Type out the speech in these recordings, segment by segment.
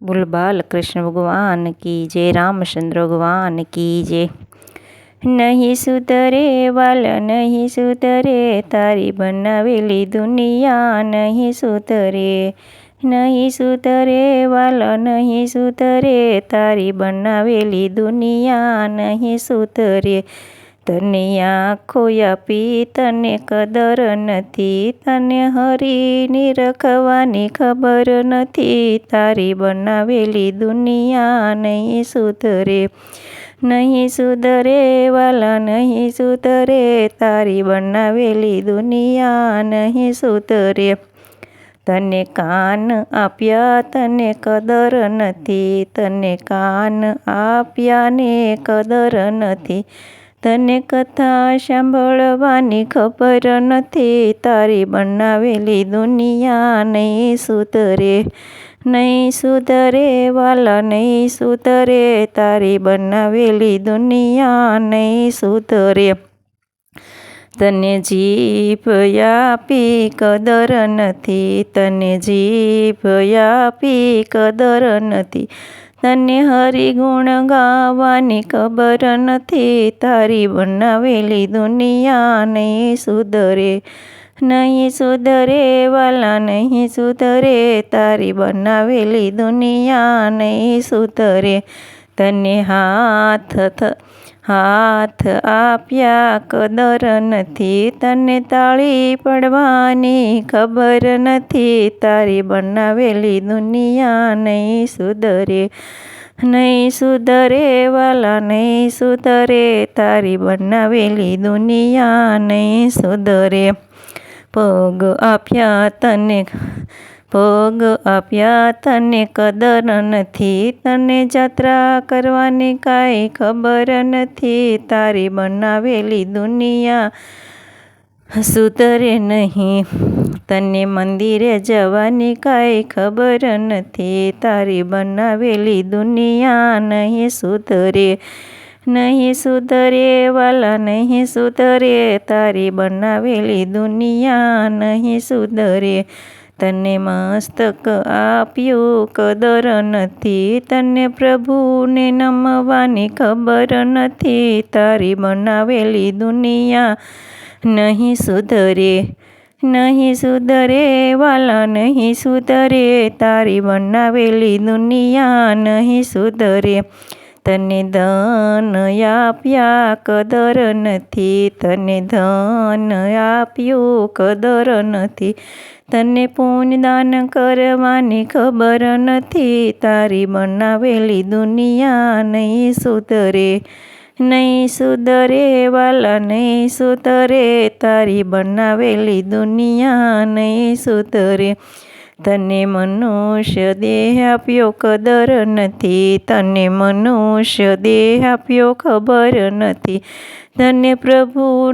બોલ બાલ કૃષ્ણ ભગવાન કી જય રામચંદ્ર ભગવાન કી જય નહીં સુધરે વાલ નહીં સુધરે તારી બનાવેલી દુનિયા નહીં સુધરે નહીં સુધરે વાલ નહીં સુધરે તારી બનાવેલી દુનિયા નહીં સુધરે તને આંખો આપી, તને કદર નથી, તને હરીની રખવાની ખબર નથી. તારી બનાવેલી દુનિયા નહીં સુધરે નહીં સુધરે વાલા, નહીં સુધરે. તારી બનાવેલી દુનિયા નહીં સુધરે. તને કાન આપ્યા, તને કદર નથી. તને કાન આપ્યા ને કદર નથી. તને કથા સાંભળવાની ખબર નથી. તારી બનાવેલી દુનિયા નહીં સુધરે નહીં સુધરે વાલા, નહીં સુધરે. તારી બનાવેલી દુનિયા નહીં સુધરે. તને જીભ આપી કદર નથી, તને જીભ આપી કદર નથી. તને હરિગુણ ગાવાની ખબર નથી. તારી બનાવેલી દુનિયા નહીં સુધરે નહીં સુધરે વાલા, નહીં સુધરે. તારી બનાવેલી દુનિયા નહીં સુધરે, તને હાથ હાથ આપ્યા કદર નથી તને તાળી પડવાની ખબર નથી. તારી બનાવેલી દુનિયા નહીં સુધરે નહીં સુધરે વાલા, નહીં સુધરે. તારી બનાવેલી દુનિયા નહીં સુધરે. પગ આપ્યા તને પગ આપ્યા, તને કદર નથી. તને જાત્રા કરવાની કાંઈ ખબર નથી. તારી બનાવેલી દુનિયા સુધરે નહીં. તને મંદિરે જવાની કાંઈ ખબર નથી. તારી બનાવેલી દુનિયા નહીં સુધરે નહીં સુધરે, વાલા, નહીં સુધરે. તારી બનાવેલી દુનિયા નહીં સુધરે. તને મસ્તક આપ્યું, કદર નથી તને પ્રભુને નમવાની ખબર નથી. તારી બનાવેલી દુનિયા નહીં સુધરે નહીં સુધરે, વાલા નહીં સુધરે. તારી બનાવેલી દુનિયા નહીં સુધરે. તને ધન આપ્યા કદર નથી તને ધન આપ્યું કદર નથી તને પુણ્યદાન કરવાની ખબર નથી તારી બનાવેલી દુનિયા નહીં સુધરે નહીં સુધરે વાલા નહીં સુધરે તારી બનાવેલી દુનિયા નહીં સુધરે તને મનુષ્ય દેહ આપ્યો કદર નથી. તને મનુષ્ય દેહ આપ્યો ખબર નથી. તને પ્રભુ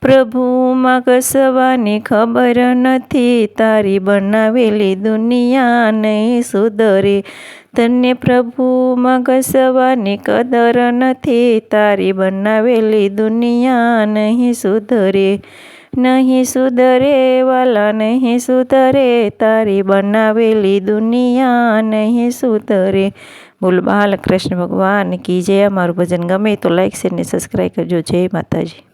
પ્રભુમાં કસવાની ખબર નથી. તારી બનાવેલી દુનિયા નહીં સુધરે. તને પ્રભુમાં કસવાની કદર નથી. તારી બનાવેલી દુનિયા નહીં સુધરે. નહીં સુધરે વાલા નહીં સુધરે તારી બનાવેલી દુનિયા નહીં સુધરે બોલ બાલકૃષ્ણ ભગવાન કી જય અમારું ભજન ગમે તો લાઈક શેર ને સબસ્ક્રાઈબ કરજો જય માતાજી